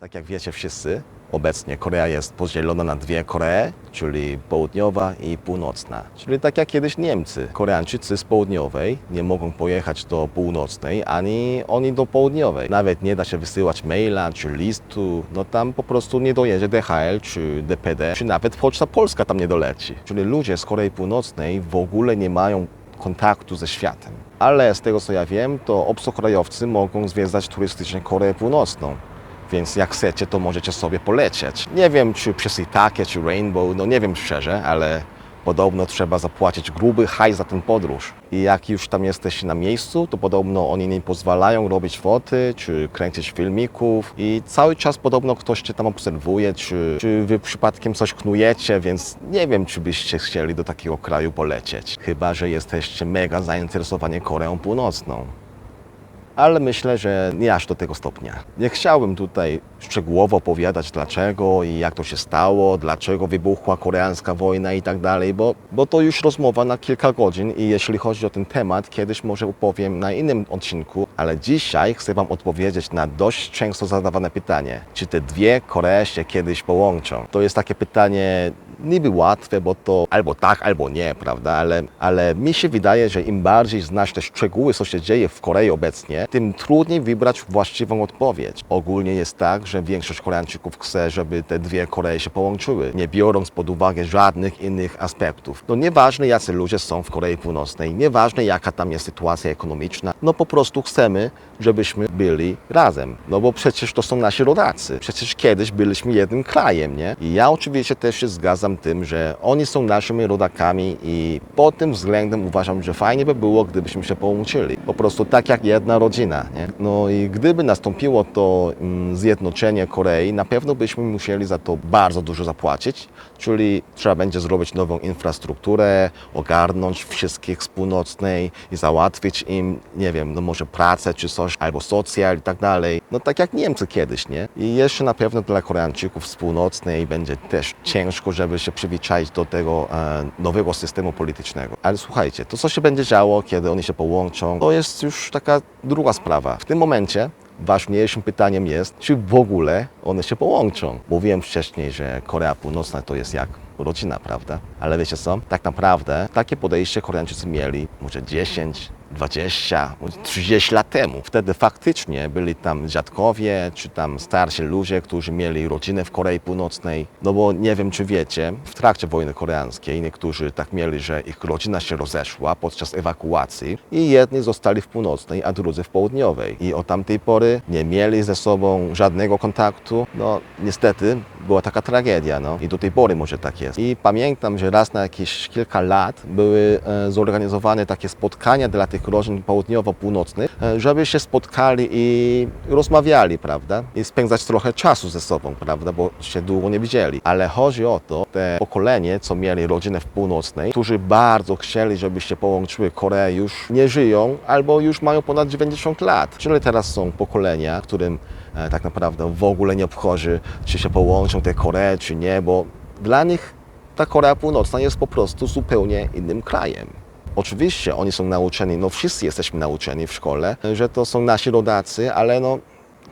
Tak jak wiecie wszyscy, obecnie Korea jest podzielona na dwie Koree, czyli południowa i północna. Czyli tak jak kiedyś Niemcy. Koreańczycy z południowej nie mogą pojechać do północnej, ani oni do południowej. Nawet nie da się wysyłać maila czy listu, no tam po prostu nie dojedzie DHL czy DPD, czy nawet Poczta Polska tam nie doleci. Czyli ludzie z Korei Północnej w ogóle nie mają kontaktu ze światem. Ale z tego co ja wiem, to obcokrajowcy mogą zwiedzać turystycznie Koreę Północną. Więc jak chcecie, to możecie sobie polecieć. Nie wiem, czy przez Itakę, czy Rainbow, no nie wiem szczerze, ale podobno trzeba zapłacić gruby hajs za tę podróż. I jak już tam jesteś na miejscu, to podobno oni nie pozwalają robić foty, czy kręcić filmików i cały czas podobno ktoś cię tam obserwuje, czy, czy wy przypadkiem coś knujecie, więc nie wiem, czy byście chcieli do takiego kraju polecieć. Chyba, że jesteście mega zainteresowani Koreą Północną ale myślę, że nie aż do tego stopnia. Nie chciałbym tutaj szczegółowo opowiadać dlaczego i jak to się stało, dlaczego wybuchła koreańska wojna i tak dalej, bo, bo to już rozmowa na kilka godzin i jeśli chodzi o ten temat, kiedyś może opowiem na innym odcinku, ale dzisiaj chcę Wam odpowiedzieć na dość często zadawane pytanie, czy te dwie Koree się kiedyś połączą? To jest takie pytanie niby łatwe, bo to albo tak, albo nie, prawda? Ale, ale mi się wydaje, że im bardziej znasz te szczegóły, co się dzieje w Korei obecnie, tym trudniej wybrać właściwą odpowiedź. Ogólnie jest tak, że większość Koreańczyków chce, żeby te dwie Koree się połączyły, nie biorąc pod uwagę żadnych innych aspektów. No nieważne, jacy ludzie są w Korei Północnej, nieważne, jaka tam jest sytuacja ekonomiczna, no po prostu chcemy, żebyśmy byli razem. No bo przecież to są nasi rodacy. Przecież kiedyś byliśmy jednym krajem, nie? I ja oczywiście też się zgadzam tym, że oni są naszymi rodakami i pod tym względem uważam, że fajnie by było, gdybyśmy się połączyli. Po prostu tak jak jedna rodzina, nie? No i gdyby nastąpiło to mm, zjednoczenie Korei, na pewno byśmy musieli za to bardzo dużo zapłacić, czyli trzeba będzie zrobić nową infrastrukturę, ogarnąć wszystkich z północnej i załatwić im, nie wiem, no może pracę czy coś, albo socjal i tak dalej. No tak jak Niemcy kiedyś, nie? I jeszcze na pewno dla Koreańczyków z północnej będzie też ciężko, żeby się przyzwyczaić do tego e, nowego systemu politycznego. Ale słuchajcie, to co się będzie działo, kiedy oni się połączą, to jest już taka druga sprawa. W tym momencie ważniejszym pytaniem jest, czy w ogóle one się połączą. Mówiłem wcześniej, że Korea Północna to jest jak rodzina, prawda? Ale wiecie co? Tak naprawdę takie podejście Koreańczycy mieli może 10, 20, może 30 lat temu. Wtedy faktycznie byli tam dziadkowie, czy tam starsi ludzie, którzy mieli rodzinę w Korei Północnej. No bo nie wiem, czy wiecie, w trakcie wojny koreańskiej niektórzy tak mieli, że ich rodzina się rozeszła podczas ewakuacji i jedni zostali w północnej, a drudzy w południowej. I od tamtej pory nie mieli ze sobą żadnego kontaktu. No niestety była taka tragedia, no i do tej pory może tak jest. I pamiętam, że raz na jakieś kilka lat były e, zorganizowane takie spotkania dla tych rodzin południowo-północnych, e, żeby się spotkali i rozmawiali, prawda? I spędzać trochę czasu ze sobą, prawda? Bo się długo nie widzieli. Ale chodzi o to, te pokolenie, co mieli rodzinę w północnej, którzy bardzo chcieli, żeby się połączyły Koree, już nie żyją albo już mają ponad 90 lat. Czyli teraz są pokolenia, którym e, tak naprawdę w ogóle nie obchodzi, czy się połączą te Koree, czy nie, bo dla nich ta Korea Północna jest po prostu zupełnie innym krajem. Oczywiście oni są nauczeni, no wszyscy jesteśmy nauczeni w szkole, że to są nasi rodacy, ale no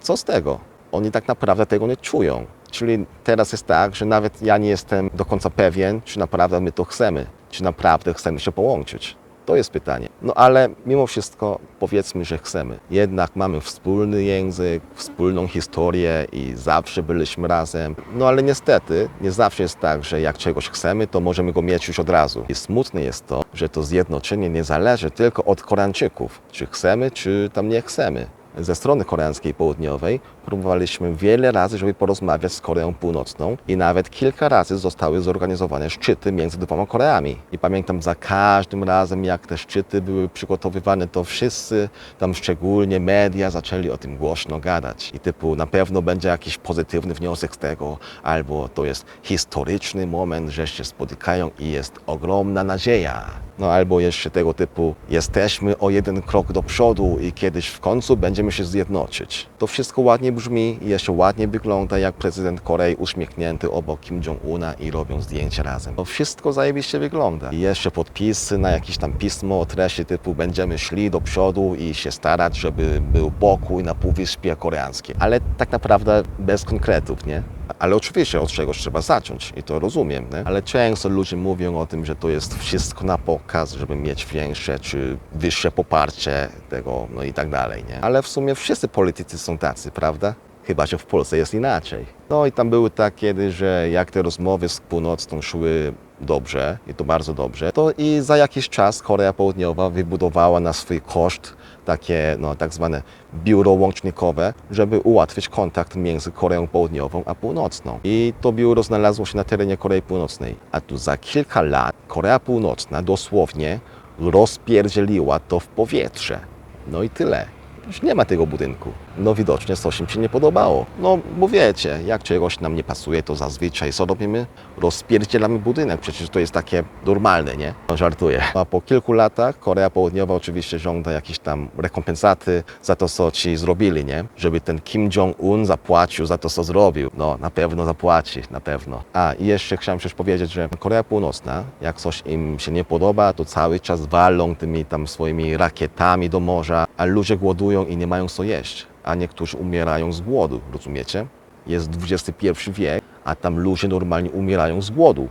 co z tego? Oni tak naprawdę tego nie czują. Czyli teraz jest tak, że nawet ja nie jestem do końca pewien, czy naprawdę my to chcemy, czy naprawdę chcemy się połączyć. To jest pytanie. No ale mimo wszystko powiedzmy, że chcemy. Jednak mamy wspólny język, wspólną historię i zawsze byliśmy razem. No ale niestety nie zawsze jest tak, że jak czegoś chcemy, to możemy go mieć już od razu. I smutne jest to, że to zjednoczenie nie zależy tylko od Koreańczyków. Czy chcemy, czy tam nie chcemy ze strony koreańskiej południowej próbowaliśmy wiele razy, żeby porozmawiać z Koreą Północną i nawet kilka razy zostały zorganizowane szczyty między dwoma Koreami. I pamiętam za każdym razem, jak te szczyty były przygotowywane, to wszyscy, tam szczególnie media, zaczęli o tym głośno gadać. I typu na pewno będzie jakiś pozytywny wniosek z tego, albo to jest historyczny moment, że się spotykają i jest ogromna nadzieja. No albo jeszcze tego typu jesteśmy o jeden krok do przodu i kiedyś w końcu będziemy się zjednoczyć. To wszystko ładnie brzmi i jeszcze ładnie wygląda jak prezydent Korei uśmiechnięty obok Kim Jong-una i robią zdjęcia razem. To wszystko zajebiście wygląda. I jeszcze podpisy na jakieś tam pismo o treści typu będziemy szli do przodu i się starać, żeby był pokój na Półwyspie Koreańskim. Ale tak naprawdę bez konkretów, nie? Ale oczywiście od czegoś trzeba zacząć i to rozumiem, nie? ale często ludzie mówią o tym, że to jest wszystko na pokaz, żeby mieć większe czy wyższe poparcie tego, no i tak dalej, nie? Ale w sumie wszyscy politycy są tacy, prawda? Chyba, że w Polsce jest inaczej. No i tam były tak kiedy, że jak te rozmowy z północną szły dobrze i to bardzo dobrze, to i za jakiś czas Korea Południowa wybudowała na swój koszt takie no, tak zwane biuro łącznikowe, żeby ułatwić kontakt między Koreą Południową a Północną. I to biuro znalazło się na terenie Korei Północnej. A tu za kilka lat Korea Północna dosłownie rozpierdzieliła to w powietrze. No i tyle. Już nie ma tego budynku. No widocznie coś im się nie podobało. No bo wiecie, jak czegoś nam nie pasuje, to zazwyczaj co robimy? Rozpierdzielamy budynek. Przecież to jest takie normalne, nie? No, żartuję. A po kilku latach Korea Południowa oczywiście żąda jakieś tam rekompensaty za to, co ci zrobili, nie? Żeby ten Kim Jong-un zapłacił za to, co zrobił. No, na pewno zapłaci, na pewno. A, i jeszcze chciałem coś powiedzieć, że Korea Północna, jak coś im się nie podoba, to cały czas walą tymi tam swoimi rakietami do morza, a ludzie głodują i nie mają co jeść. A niektórzy umierają z głodu, rozumiecie? Jest XXI wiek, a tam ludzie normalnie umierają z głodu.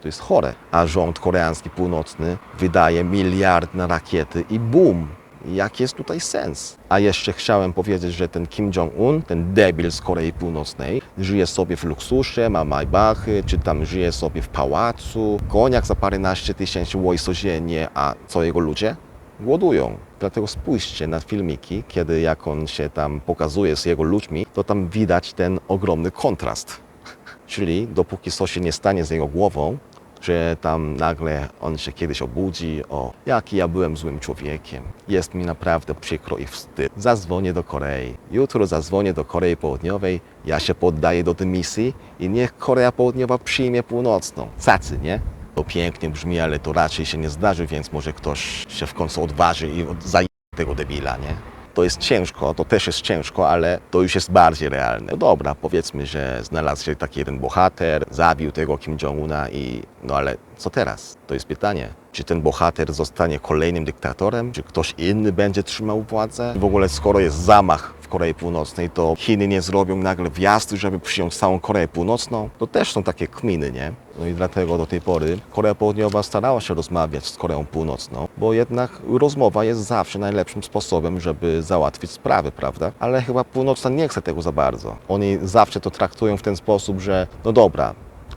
To jest chore. A rząd koreański północny wydaje miliard na rakiety i boom! Jaki jest tutaj sens? A jeszcze chciałem powiedzieć, że ten Kim Jong-un, ten debil z Korei Północnej, żyje sobie w luksusie, ma Maybachy, czy tam żyje sobie w pałacu, koniak za paręnaście tysięcy łojso dziennie, a co jego ludzie? Głodują. Dlatego spójrzcie na filmiki, kiedy jak on się tam pokazuje z jego ludźmi, to tam widać ten ogromny kontrast. Czyli dopóki coś się nie stanie z jego głową, że tam nagle on się kiedyś obudzi, o jaki ja byłem złym człowiekiem. Jest mi naprawdę przykro i wstyd. Zadzwonię do Korei. Jutro zadzwonię do Korei Południowej, ja się poddaję do dymisji i niech Korea Południowa przyjmie północną. Cacy, nie? To pięknie brzmi, ale to raczej się nie zdarzy, więc może ktoś się w końcu odważy i zaje tego debila, nie? To jest ciężko, to też jest ciężko, ale to już jest bardziej realne. No dobra, powiedzmy, że znalazł się taki jeden bohater, zabił tego Kim Jong-una i no ale co teraz? To jest pytanie. Czy ten bohater zostanie kolejnym dyktatorem? Czy ktoś inny będzie trzymał władzę? W ogóle skoro jest zamach w Korei Północnej, to Chiny nie zrobią nagle wjazdu, żeby przyjąć całą Koreę Północną? To też są takie kminy, nie? No i dlatego do tej pory Korea Południowa starała się rozmawiać z Koreą Północną, bo jednak rozmowa jest zawsze najlepszym sposobem, żeby załatwić sprawy, prawda? Ale chyba Północna nie chce tego za bardzo. Oni zawsze to traktują w ten sposób, że no dobra,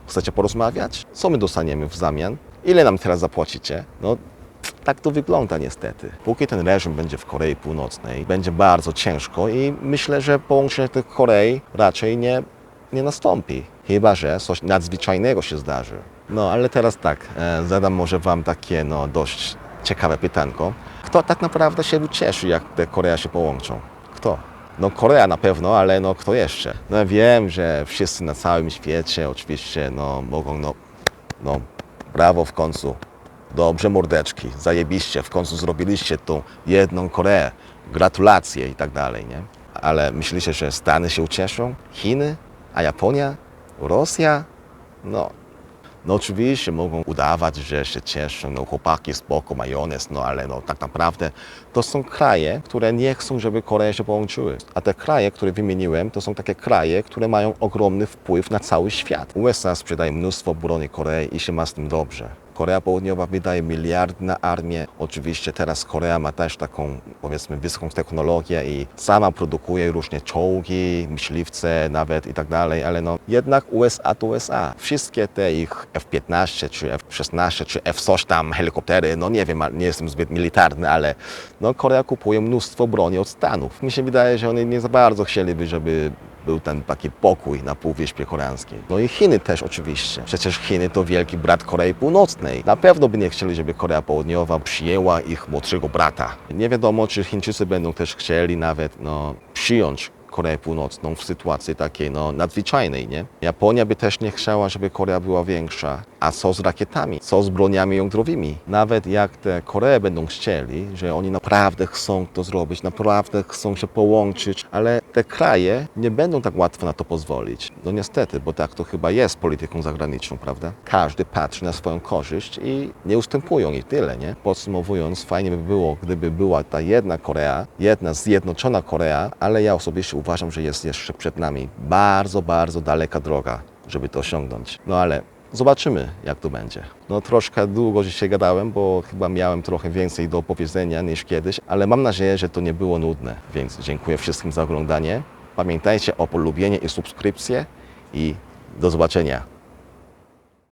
chcecie porozmawiać? Co my dostaniemy w zamian? Ile nam teraz zapłacicie? No tak to wygląda niestety. Póki ten reżim będzie w Korei Północnej, będzie bardzo ciężko i myślę, że połączenie tych Korei raczej nie, nie nastąpi. Chyba, że coś nadzwyczajnego się zdarzy. No ale teraz tak, e, zadam może Wam takie no, dość ciekawe pytanko. Kto tak naprawdę się ucieszy, jak te Korea się połączą? Kto? No Korea na pewno, ale no kto jeszcze? No wiem, że wszyscy na całym świecie oczywiście no mogą no, no brawo w końcu. Dobrze mordeczki, zajebiście, w końcu zrobiliście tą jedną Koreę. Gratulacje i tak dalej, nie? Ale myślicie, że Stany się ucieszą? Chiny? A Japonia? Rosja? No, no oczywiście mogą udawać, że się cieszą, no chłopaki spoko, majonez, no ale no tak naprawdę to są kraje, które nie chcą, żeby Korea się połączyły. A te kraje, które wymieniłem, to są takie kraje, które mają ogromny wpływ na cały świat. USA sprzedaje mnóstwo broni Korei i się ma z tym dobrze. Korea Południowa wydaje miliard na armię. Oczywiście teraz Korea ma też taką, powiedzmy, wysoką technologię i sama produkuje różne czołgi, myśliwce nawet i tak dalej, ale no jednak USA to USA. Wszystkie te ich F-15 czy F-16 czy F coś tam helikoptery, no nie wiem, nie jestem zbyt militarny, ale no Korea kupuje mnóstwo broni od Stanów. Mi się wydaje, że oni nie za bardzo chcieliby, żeby był ten taki pokój na Półwyspie Koreańskiej. No i Chiny też oczywiście. Przecież Chiny to wielki brat Korei Północnej. Na pewno by nie chcieli, żeby Korea Południowa przyjęła ich młodszego brata. Nie wiadomo, czy Chińczycy będą też chcieli nawet no, przyjąć Koreę Północną w sytuacji takiej no, nadzwyczajnej, nie? Japonia by też nie chciała, żeby Korea była większa. A co z rakietami? Co z broniami jądrowymi? Nawet jak te Koree będą chcieli, że oni naprawdę chcą to zrobić, naprawdę chcą się połączyć, ale te kraje nie będą tak łatwo na to pozwolić. No niestety, bo tak to chyba jest polityką zagraniczną, prawda? Każdy patrzy na swoją korzyść i nie ustępują i tyle, nie? Podsumowując, fajnie by było, gdyby była ta jedna Korea, jedna zjednoczona Korea, ale ja osobiście uważam, że jest jeszcze przed nami bardzo, bardzo daleka droga, żeby to osiągnąć. No ale Zobaczymy, jak to będzie. No troszkę długo dzisiaj gadałem, bo chyba miałem trochę więcej do opowiedzenia niż kiedyś, ale mam nadzieję, że to nie było nudne. Więc dziękuję wszystkim za oglądanie. Pamiętajcie o polubienie i subskrypcję i do zobaczenia.